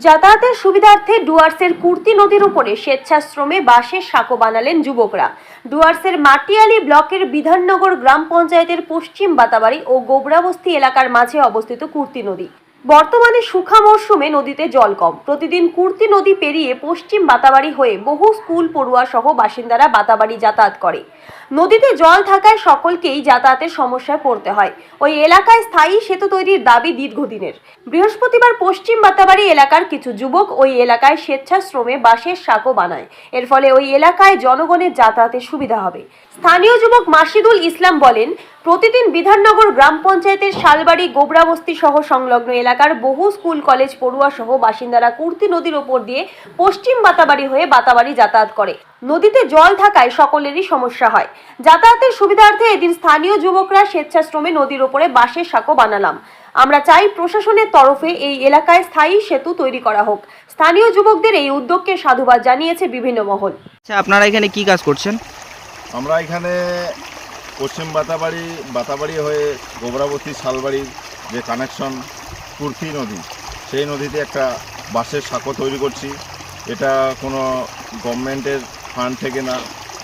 যাতায়াতের সুবিধার্থে ডুয়ার্সের কুর্তি নদীর উপরে স্বেচ্ছাশ্রমে বাঁশের সাঁকো বানালেন যুবকরা। ডুয়ার্সের মাটিয়ালি ব্লকের বিধাননগর গ্রাম পঞ্চায়েতের পশ্চিম বাতাবাড়ি ও গোবরাবস্তি এলাকার মাঝে অবস্থিত কুর্তি নদী। বর্তমানে শুখা মরশুমে নদীতে জল কম। প্রতিদিন কুর্তি নদী পেরিয়ে পশ্চিম বাতাবাড়ি হয়ে বহু স্কুল, পড়ুয়া সহ বাসিন্দারা বাতাবাড়ি যাতায়াত করে। নদীতে জল থাকায় সকলকেই যাতায়াতের সমস্যায় পড়তে হয়। ওই এলাকায় স্থায়ী সেতু তৈরির দাবি দীর্ঘদিনের। বৃহস্পতিবার পশ্চিম বাতাবাড়ি এলাকার কিছু যুবক ওই এলাকায় স্বেচ্ছাশ্রমে বাঁশের সাঁকো বানায়। এর ফলে ওই এলাকায় জনগণের যাতায়াতের সুবিধা হবে। স্থানীয় যুবক মাসিদুল ইসলাম বলেন, প্রতিদিন বিধাননগর গ্রাম পঞ্চায়েতের শালবাড়ি গোবরাবস্তি সহ সংলগ্ন এলাকার বহু স্কুল কলেজ পড়ুয়া সহ বাসিন্দারা কুর্তি নদীর ওপর দিয়ে পশ্চিম বাতাবাড়ি হয়ে বাতাবাড়ি যাতায়াত করে। নদীতে জল থাকায় সকলেরই সমস্যা হয়। যাতায়াতের সুবিধার্থে এদিন স্থানীয় যুবকরা স্বেচ্ছাশ্রমে নদীর ওপরে বাঁশের সাঁকো বানালাম। আমরা চাই প্রশাসনের তরফে এই এলাকায় স্থায়ী সেতু তৈরি করা হোক। স্থানীয় যুবকদের এই উদ্যোগকে সাধুবাদ জানিয়েছে বিভিন্ন মহল। আচ্ছা আপনারা এখানে কি কাজ করছেন? আমরা এখানে পশ্চিম বাতাবাড়ি বাতাবাড়ি হয়ে গোবরাবতী শালবাড়ির যে কানেকশন কুর্তি নদী? সেই নদীতে একটা বাঁশের সাঁকো তৈরি করছি। এটা কোনো গভর্নমেন্টের ফান্ড থেকে না।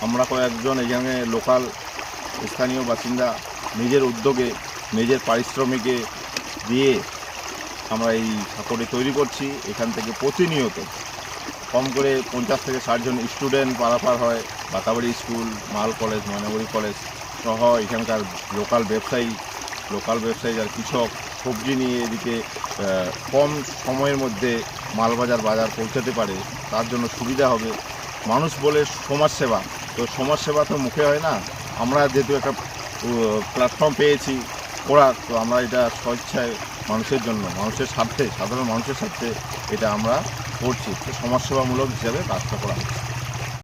আমরা কয়েকজন এখানে লোকাল স্থানীয় বাসিন্দা নিজের উদ্যোগে, নিজের পারিশ্রমিকে দিয়ে আমরা এই সাঁকোটি তৈরি করছি। এখান থেকে প্রতিনিয়ত কম করে পঞ্চাশ থেকে ষাটজন স্টুডেন্ট পারাপার হয়। Batabari school, Mal college, Maynaguri college সহ এখানকার লোকাল ব্যবসায়ী লোকাল ব্যবসায়ী আর কৃষক সবজি নিয়ে এদিকে কম সময়ের মধ্যে মালবাজার বাজার পৌঁছাতে পারে, তার জন্য সুবিধা হবে। মানুষ বলে সমাজসেবা, তো সমাজসেবা তো মুখে হয় না। আমরা যেহেতু একটা প্ল্যাটফর্ম পেয়েছি করার তো আমরা এটা স্বেচ্ছায় মানুষের জন্য, মানুষের স্বার্থে, সাধারণ মানুষের স্বার্থে এটা আমরা করছি। তো সমাজসেবামূলক হিসাবে কাজটা করা হচ্ছে।